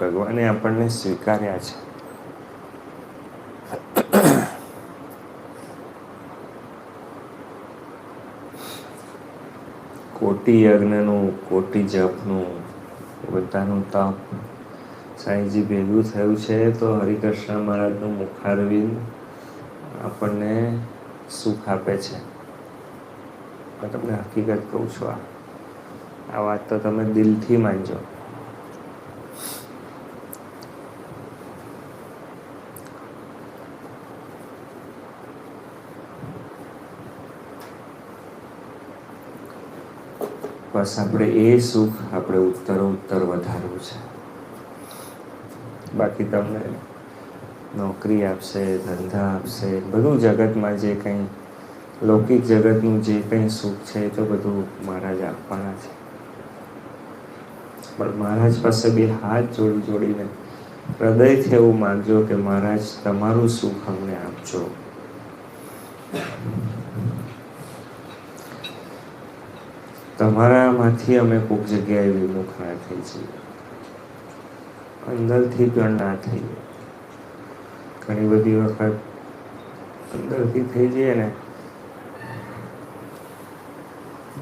ભગવાને આપણને સ્વીકાર્યા છે. કોટી યજ્ઞનું, કોટી જપનું, બધાનું તપ. સાંઈજી, ભેગું થયું છે તો હરિકૃષ્ણ મહારાજનું મુખારવિંદ આપણને સુખ આપે છે. તમને હકીકત કહું છું આ વાત તો તમે દિલથી માનજો. બસ આપણે એ સુખ, આપણે ઉત્તર ઉત્તર વધારવું છે. બાકી તમને નોકરી આપશે, ધંધા આપશે, બધું જગતમાં જે કંઈ લૌકિક જગતનું જે કંઈ સુખ છે એ તો બધું મહારાજ આપવાના છે. પણ મહારાજ પાસે બે હાથ જોડી જોડીને હૃદયથી એવું માનજો કે મહારાજ, તમારું સુખ અમને આપજો. તમારામાંથી અમે કોઈક જગ્યાએ વિમુખ ના થઈ જઈએ અંદરથી પણ ના થઈએ ઘણી બધી વખત અંદરથી થઈ જઈએ ને.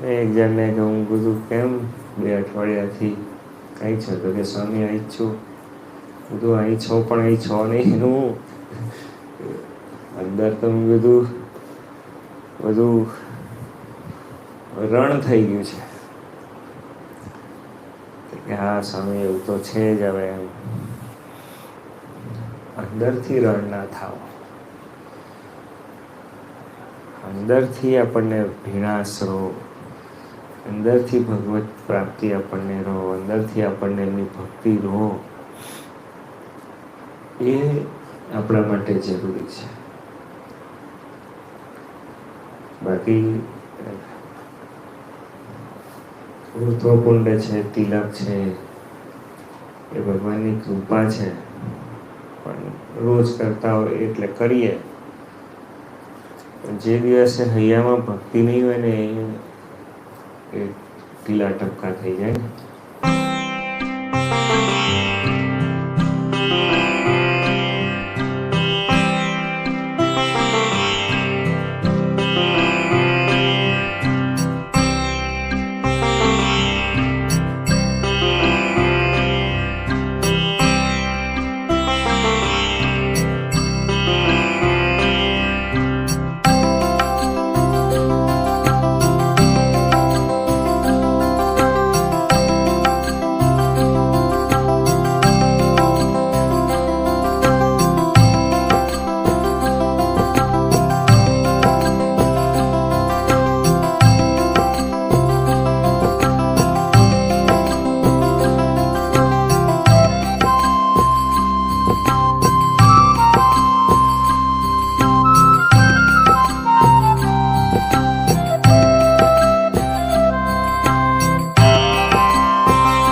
મેં એક જણને કહું કીધું, કેમ બે અઠવાડિયાથી કઈ છે? તો કે સ્વામી, અહીં છું. બધું અહીં છો, પણ અહીં છો નહીં હું. અંદર તો કીધું, બધું રણ થઈ ગયું છે. કે હા સ્વામી એવું તો છે જ હવે એમ. અંદરથી રણ ના થાવ અંદરથી આપણને ભીણાશ રહો અંદરથી ભગવત પ્રાપ્તિ આપણને રહો. અંદરથી આપણને એમની ભક્તિ રહો. એ આપણા માટે જરૂરી છે. બાકી ઋત્વકુંડ છે, તિલક છે, એ ભગવાનની કૃપા છે. પણ રોજ કરતા હોય એટલે કરીએ. જે દિવસે હૈયામાં ભક્તિ નહીં હોય ને એ ટીલા ટપકા થઈ જાય ને.